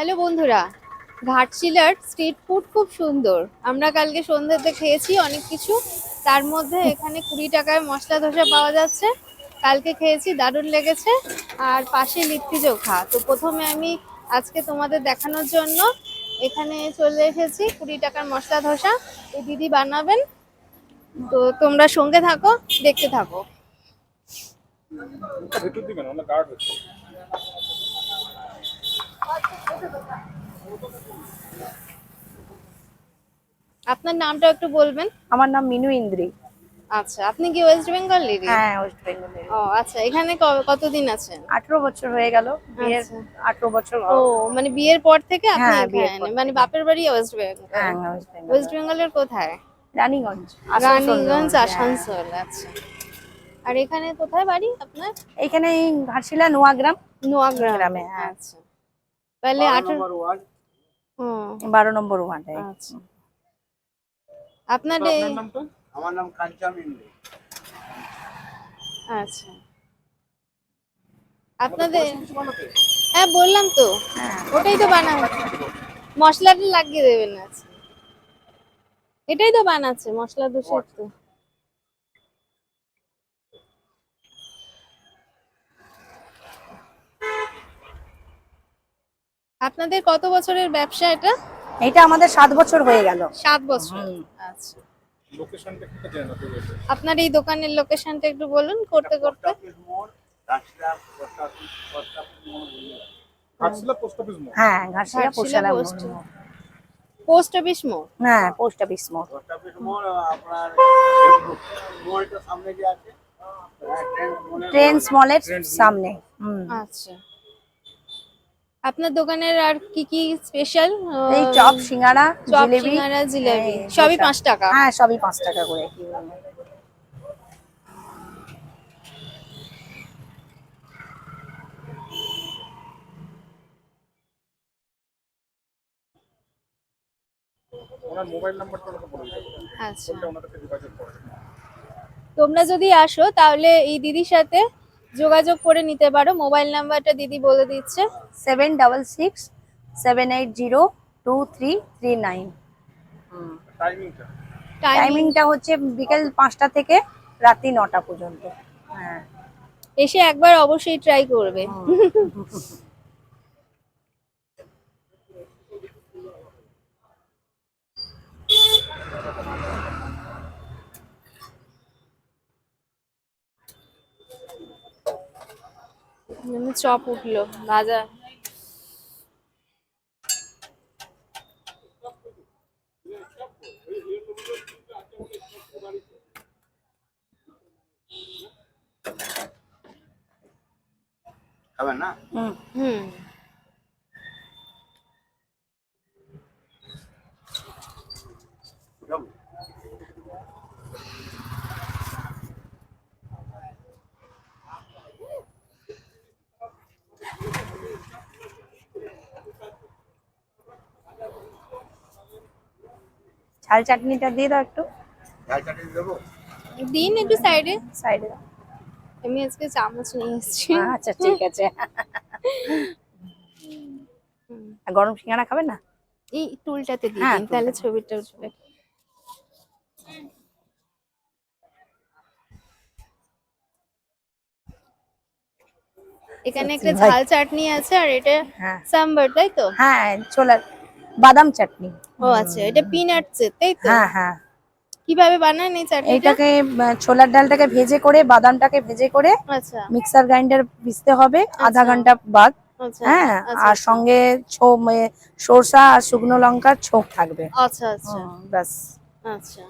Hello বন্ধুরা, ঘাটশিলার street food খুব সুন্দর। আমরা কালকে সন্ধ্যাতে খেয়েছি অনেক কিছু, তার মধ্যে এখানে কুড়ি টাকায় মশলা ধোসা পাওয়া যাচ্ছে। কালকে খেয়েছি, দারুণ লেগেছে। আর পাশে লিট্টি চোখা। তো প্রথমে আমি আজকে তোমাদের দেখানোর জন্য এখানে চলে এসেছি কুড়ি টাকার মশলা ধোসা। এই দিদি বানাবেন। তো তোমরা সঙ্গে থাকো, দেখতে থাকো ভেতর দিকে না গার্ড হচ্ছে আপনার নামটা একটু বলবেন? আমার নাম মিনু ইন্দ্রি। আচ্ছা আপনি কি ওয়েস্ট বেঙ্গল হ্যাঁ ওয়েস্ট বেঙ্গলের ও আচ্ছা এখানে কতদিন আছেন? আঠারো বছর হয়ে গেল বিয়ের আচ্ছা। আঠারো বছর ও মানে বিয়ের পর থেকে আপনি হ্যাঁ, এখানে মানে বাপের বাড়ি ওয়েস্ট বেঙ্গল হ্যাঁ ওয়েস্ট বেঙ্গল ওয়েস্ট বেঙ্গলের কোথায়? রানীগঞ্জ রানীগঞ্জ হ্যাঁ। আসানসোল আচ্ছা। আর এখানে কোথায় বাড়ি আপনার? এখানে ঘাটশিলা নোয়াগ্রাম। নোয়াগ্রাম। গ্রামে, হ্যাঁ। আচ্ছা। তাহলে বারো নম্বর ওয়ার্ডে। আচ্ছা। আপনার আমার নাম কাঞ্চন ইন্দ্র আচ্ছা। আপনাদের হ্যাঁ বললাম তো। হ্যাঁ। ওটাই তো বানাবো। মশলাটা লাগিয়ে দেবেন আচ্ছা এটাই তো বানাচ্ছে মশলা দোষের তো। আপনাদের কত বছরের ব্যবসা এটা? এটা আমাদের সাত বছর হয়ে গেল। সাত বছর। আচ্ছা। আপনার এই দোকানের লোকেশনটা একটু বলুন করতে করতে। অফিস মোড় Russia post office post office মোড় বললে ঘাটশিলা পোস্ট অফিস মোড় হ্যাঁ ঘাটশিলা পোস্ট অফিস মোড় হ্যাঁ পোস্ট অফিস মোড় পোস্ট অফিস মোড় আপনার মোড়টা সামনে যে আছে হ্যাঁ, ট্রেন মোড়ের মলের সামনে হুম। আচ্ছা। আপনার দোকানের আর কি কি স্পেশাল এই চপ সিঙ্গারা চপ জিলেবি সিঙ্গারা জিলেবি সবই ধোসা। পাঁচ টাকা? হ্যাঁ সবই পাঁচ টাকা করে। আচ্ছা। তোমরা যদি আসো তাহলে এই দিদির সাথে যোগাযোগ করে নিতে পারো। মোবাইল নাম্বারটা দিদি বলে দিচ্ছে। Seven double six seven eight zero two three three nine টাইমিংটা টাইমিং টাইমিংটা হচ্ছে বিকেল পাঁচটা থেকে রাত্রি নটা পর্যন্ত। হ্যাঁ। এসে একবার অবশ্যই ট্রাই করবে। চপ উঠল ভাজা। খাবেন না? হুম হুম। ঝাল চাটনিটা দিয়ে দাও একটু। ঝাল চাটনি দেবো? দিন একটু সাইডে। সাইডে দাও। আমি আজকে চামচ নিয়ে এসেছি। আচ্ছা ঠিক আছে। আর গরম সিঙ্গারা খাবেন না? এই টুলটাতে দিয়ে হ্যাঁ, দিন তাহলে ছবিটা উঠবে। এখানে একটা ভাই। ঝাল চাটনি আছে আর এটা হ্যাঁ। সাম্বার তাই তো? হ্যাঁ ছোলার। বাদাম চাটনি। ও আচ্ছা এটা পিনাটস তাই তো? হ্যাঁ হ্যাঁ। কীভাবে বানান এই চাটনিটা? এইটাকে আহ, ছোলার ডালটাকে ভেজে করে বাদামটাকে ভেজে করে আচ্ছা। মিক্সার গ্রাইন্ডার পিসতে হবে আধা আচ্ছা। ঘণ্টা বাদ। আচ্ছা হ্যাঁ আচ্ছা, আর সঙ্গে সরষা আর শুকনো লঙ্কার ছোপ থাকবে। আচ্ছা আচ্ছা। ব্যাস। আচ্ছা।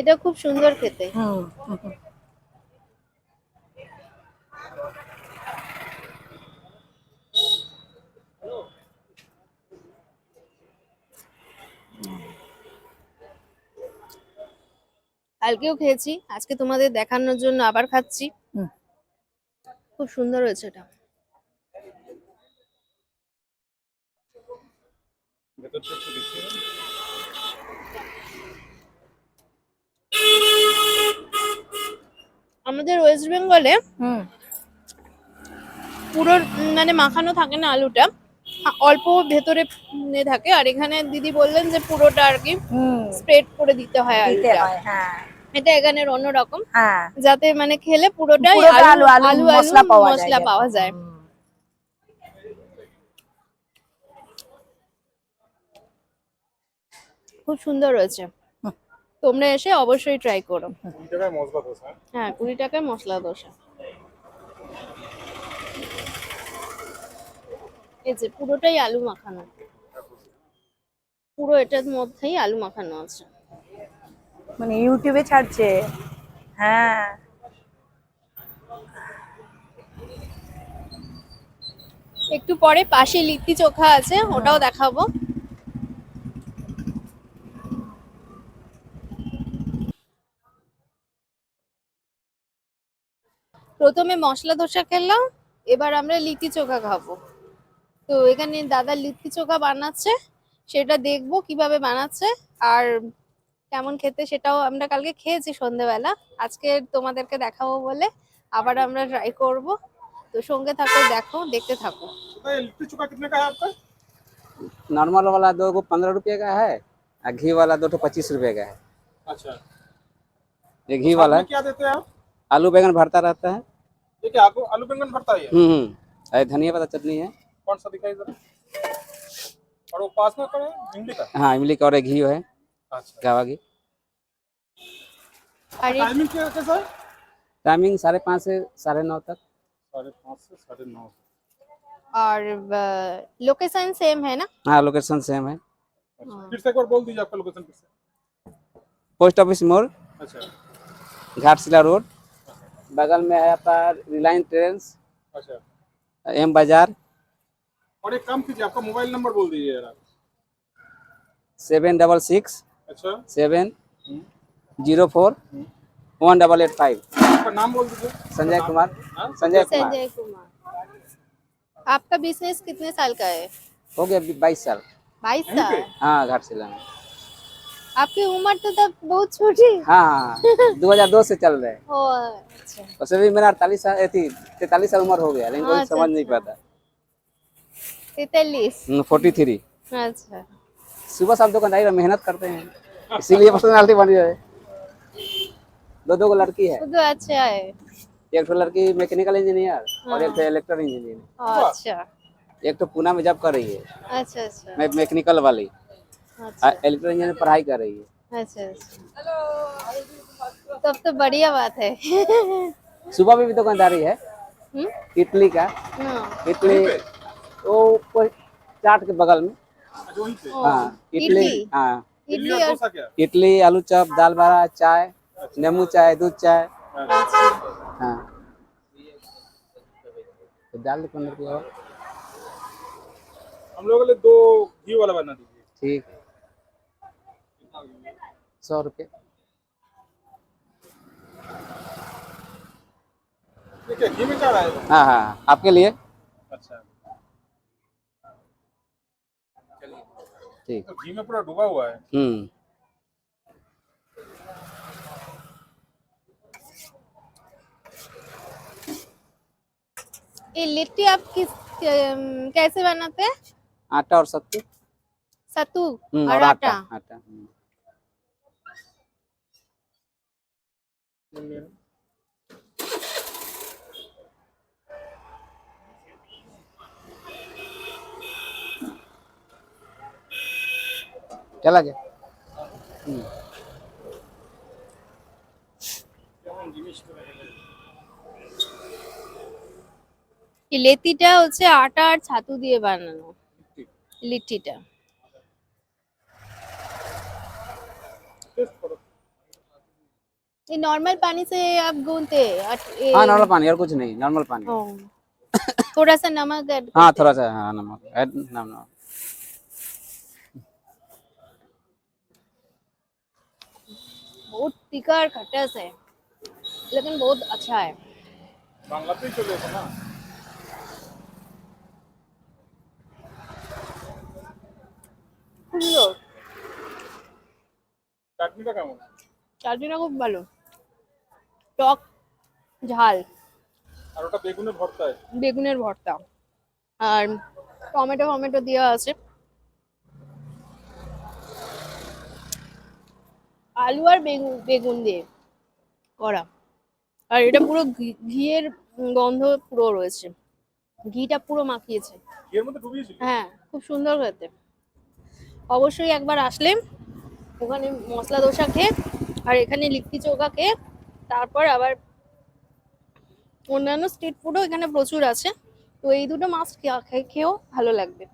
এটা খুব সুন্দর খেতে। হুম। কালকেও খেয়েছি আজকে তোমাদের দেখানোর জন্য আবার খাচ্ছি। খুব সুন্দর হয়েছে এটা। আমাদের ওয়েস্ট বেঙ্গলে পুরো মানে মাখানো থাকে না আলুটা অল্প ভেতরে থাকে। আর এখানে দিদি বললেন যে পুরোটা আর কি স্প্রেড করে দিতে হয় আলুটা। হ্যাঁ। এটা এখানের অন্যরকম। হ্যাঁ। যাতে মানে খেলে পুরোটাই পুরোটা আলু আলু- মশলা পাওয়া মশলা পাওয়া যায়। খুব সুন্দর হয়েছে। তোমরা এসে অবশ্যই ট্রাই করো। হ্যাঁ কুড়ি টাকায় মশলা দোসা এই যে পুরোটাই আলু মাখানো। পুরো এটার মধ্যেই আলু মাখানো আছে। মানে ইউটিউবে ছাড়ছে। হ্যাঁ। একটু পরে পাশে লিট্টি চোখা আছে ওটাও দেখাবো। প্রথমে মশলা ধোসা খেলাম এবার আমরা লিট্টি চোখা খাব। তো এখানে দাদা লিট্টি চোখা বানাচ্ছে সেটা দেখব কীভাবে বানাচ্ছে আর কেমন খেতে সেটাও আমরা কালকে খেয়েছি সন্ধেবেলা আজকে তোমাদেরকে দেখাবো বলে আবার আমরা ট্রাই করব তো সঙ্গে থাকো দেখো দেখতে থাকো ये लिट्टी चोखा कितने का है आपका नॉर्मल वाला दो को पंद्रह रुपये का है और घी वाला दो ठो पच्चीस रुपये का है अच्छा ये घी वाला साथ में है क्या देते हैं आप आलू बैंगन भरता रहता है ये क्या आलू आलू बैंगन भरता है ये? हम्म हम्म अरे धनिया पत्ता चटनी है कौन सा दिखाई जरा और वो पास में कौन है भिंडी का हाँ इमली का और एक घी है अच्छा। गावागी टाइमिंग क्या है सर टाइमिंग साढ़े पाँच से साढ़े नौ तक। और लोकेशन सेम है ना? हाँ लोकेशन सेम है। अच्छा, फिर से एक बार बोल दीजिए आपका लोकेशन पोस्ट ऑफ़िस मोड़। अच्छा। घाटशिला रोड। बगल में है आपका रिलायंस ट्रेन अच्छा। एम बाज़ार। और एक काम कीजिए आपका मोबाइल नंबर बोल दीजिए सेवन डबल सिक्स। अच्छा। Seven hmm, zero four one double eight five. आपका नाम बोल दीजिए। संजय कुमार। हाँ? संजय कुमार संजय कुमार। आपका बिज़नेस कितने साल का है? हो गया बाईस साल। बाईस साल? हाँ घाटशिला में आपकी उम्र तो तब बहुत छोटी। हाँ दो हज़ार दो से चल रहे हैं। ओ अच्छा। वैसे भी मेरा अड़तालीस साल थी तैतालीस साल उम्र हो गया लेकिन कोई अच्छा, समझ नहीं अच्छा। पाता। तैतालीस? फोर्टी थ्री अच्छा। सुबह शाम दुकानदारी में मेहनत करते हैं इसीलिए पर्सनालिटी बनी है। दो दो को लड़की है। तो अच्छा है। एक तो लड़की मैकेनिकल इंजीनियर और एक तो इलेक्ट्रॉनिक इंजीनियर अच्छा। एक तो पूना में जॉब कर रही है। अच्छा अच्छा। मैं मैकेनिकल वाली। अच्छा। इलेक्ट्रॉनिक इंजीनियर पढ़ाई कर रही है। अच्छा अच्छा। तब तो बढ़िया बात है। सुबह में भी दुकानदारी है। हम्म? इडली का। इटली वो चाट के बगल में। हाँ इडली इडली। हाँ। इडली और इडली आलू चॉप दाल बड़ा चाय नींबू चाय दूध चाय। अच्छा। हाँ। तो दाल दो पंद्रह की हम लोग के लिए दो घी वाला बना दीजिए। ठीक। सौ रुपये। ये क्या घी में क्या रहा हाँ हाँ, आपके लिए? अच्छा। ठीक। तो घी में पूरा डूबा हुआ है। हम्म। ये लिट्टी आप किस कैसे बनाते हैं? आटा और सत्तू। सत्तू हम्म, और आटा आटा? हम्म। चला गया हम्म। এই লেতিটা হচ্ছে আটা আর ছাতু দিয়ে বানানো লিট্টিটা टेस्ट करो ये नॉर्मल पानी से आप गूंदते हैं और ये- हाँ नॉर्मल पानी और कुछ नहीं नॉर्मल पानी ओ, थोड़ा सा नमक ऐड हाँ थोड़ा सा हाँ नमक ऐड नमक बहुत तीखा और खट्टास है लेकिन बहुत अच्छा है বাংলাতেই চলে এসো না সুন্দর চাটনিটা কেমন চাটনিটা খুব ভালো টক ঝাল আর ওটা বেগুনের ভর্তা আছে বেগুনের ভর্তা আর টমেটো ফমেটো দেওয়া আছে আলু আর বেগুন বেগুন দিয়ে করা। আর এটা পুরো ঘি- ঘিয়ের গন্ধ পুরো রয়েছে। ঘিটা পুরো মাখিয়েছে। হ্যাঁ খুব সুন্দর খেতে। অবশ্যই একবার আসলে ওখানে মশলা দোসা খেয়ে আর এখানে লিট্টি চৌকা খেয়ে তারপর আবার অন্যান্য স্ট্রিট ফুডও এখানে প্রচুর আছে। তো এই দুটো মাছ খেয়েও ভালো লাগবে।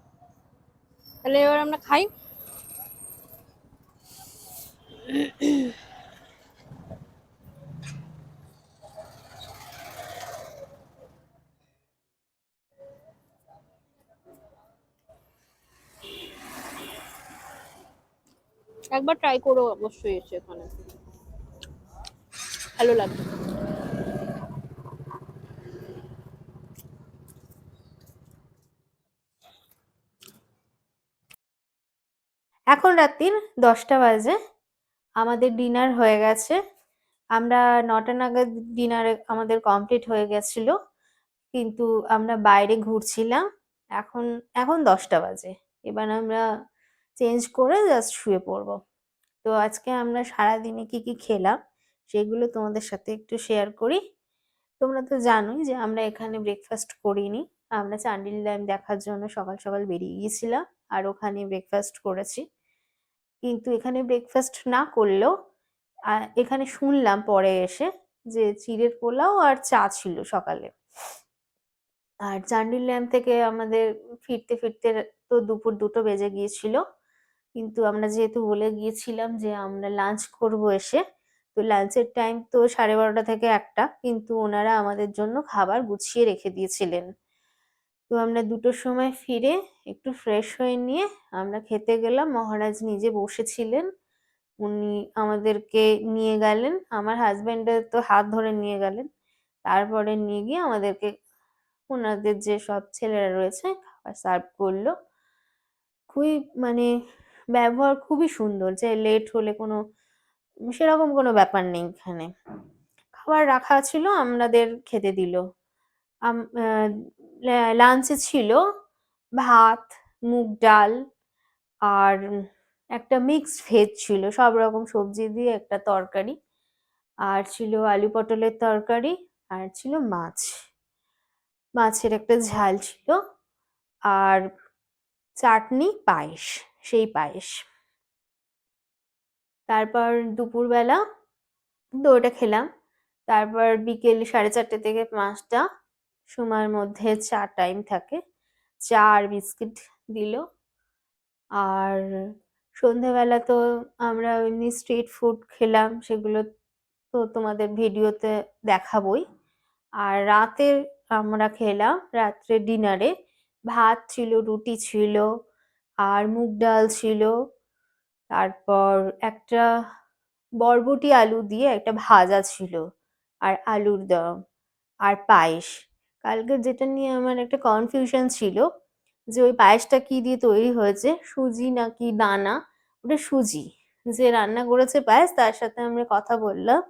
তাহলে এবার আমরা খাই। একবার ট্রাই করো অবশ্যই এসে এখানে ভালো লাগবে। এখন রাত্রির দশটা বাজে। আমাদের ডিনার হয়ে গেছে। আমরা নটা নাগাদ ডিনার আমাদের কমপ্লিট হয়ে গেছিল। কিন্তু আমরা বাইরে ঘুরছিলাম। এখন এখন দশটা বাজে। এবার আমরা চেঞ্জ করে জাস্ট শুয়ে পড়ব। তো আজকে আমরা সারাদিনে কি কি খেলাম সেগুলো তোমাদের সাথে একটু শেয়ার করি। তোমরা তো জানোই যে আমরা এখানে ব্রেকফাস্ট করিনি। আমরা চান্ডিল ড্যাম দেখার জন্য সকাল সকাল বেরিয়ে গিয়েছিলাম। আর ওখানে ব্রেকফাস্ট করেছি। কিন্তু এখানে ব্রেকফাস্ট না করলেও এখানে শুনলাম পরে এসে যে চিড়ের পোলাও আর চা ছিল সকালে। আর চান্ডিল ড্যাম থেকে আমাদের ফিরতে ফিরতে তো দুপুর দুটো বেজে গিয়েছিল। কিন্তু আমরা যেহেতু বলে গিয়েছিলাম যে আমরা লাঞ্চ করব এসে, তো লাঞ্চের টাইম তো সাড়ে বারোটা থেকে একটা, কিন্তু ওনারা আমাদের জন্য খাবার গুছিয়ে রেখে দিয়েছিলেন। তো আমরা দুটোর সময় ফিরে একটু ফ্রেশ হয়ে নিয়ে আমরা খেতে গেলাম। মহারাজ নিজে বসেছিলেন। উনি আমাদেরকে নিয়ে গেলেন। আমার হাজবেন্ডের তো হাত ধরে নিয়ে গেলেন। তারপরে নিয়ে গিয়ে আমাদেরকে ওনাদের যে সব ছেলেরা রয়েছে খাবার সার্ভ করল। খুবই মানে ব্যবহার খুবই সুন্দর যে লেট হলে কোনো সেরকম কোনো ব্যাপার নেই এখানে। খাবার রাখা ছিল, আমাদের খেতে দিল। লাঞ্চে ছিল ভাত, মুগ ডাল আর একটা মিক্সড ভেজ ছিল। সব রকম সবজি দিয়ে একটা তরকারি। আর ছিল আলু পটলের তরকারি আর ছিল মাছ। মাছের একটা ঝাল ছিল। আর চাটনি পায়েস, সেই পায়েস। তারপর দুপুরবেলা ওটা খেলাম। তারপর বিকেল সাড়ে চারটে থেকে পাঁচটা সময়ের মধ্যে চা টাইম থাকে। চা আর বিস্কিট দিল। আর সন্ধেবেলা তো আমরা এমনি স্ট্রিট ফুড খেলাম, সেগুলো তো তোমাদের ভিডিওতে দেখাবোই। আর রাতে আমরা খেলাম, রাত্রে ডিনারে ভাত ছিল, রুটি ছিল, আর মুগ ডাল ছিল। তারপর একটা বরবটি আলু দিয়ে একটা ভাজা ছিল, আর আলুর দম, আর পায়েস। কালকে যেটা নিয়ে আমার একটা কনফিউশন ছিল, যে ওই পায়েসটা কি দিয়ে তৈরি হয়েছে, সুজি নাকি দানা? ওটা সুজি। যে রান্না করেছে পায়েস, তার সাথে আমরা কথা বললাম।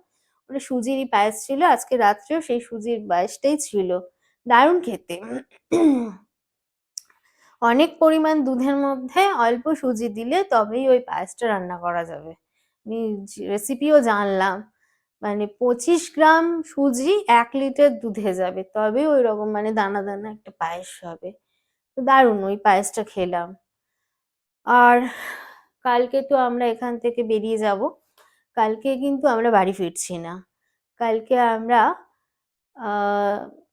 ওটা সুজিরই পায়েস ছিল, আজকে রাত্রেও সেই সুজির পায়েসটাই ছিল। দারুণ খেতে। অনেক পরিমাণ দুধের মধ্যে অল্প সুজি দিলে তবেই ওই পায়েসটা রান্না করা যাবে। আমি রেসিপিও জানলাম। মানে পঁচিশ গ্রাম সুজি এক লিটার দুধে যাবে। তবে ওই রকম মানে দানা দানা একটা পায়েস হবে। তো দারুণ, ওই পায়েসটা খেলাম। আর কালকে তো আমরা এখান থেকে বেরিয়ে যাব। কালকে কিন্তু আমরা বাড়ি ফিরছি না। কালকে আমরা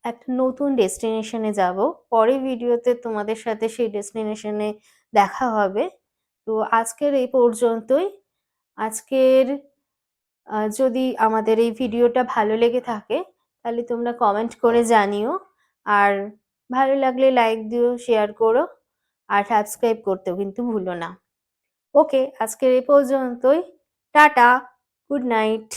একটা নতুন ডেস্টিনেশনে যাব। পরের ভিডিওতে তোমাদের সাথে সেই ডেস্টিনেশনে দেখা হবে। তো আজকের এই পর্যন্তই। আজকের যদি আমাদের এই ভিডিওটা ভালো লেগে থাকে, তাহলে তোমরা কমেন্ট করে জানিও। আর ভালো লাগলে লাইক দিও শেয়ার করো, আর সাবস্ক্রাইব করতেও কিন্তু ভুলো না। ওকে আজকের এ পর্যন্তই। Tata good night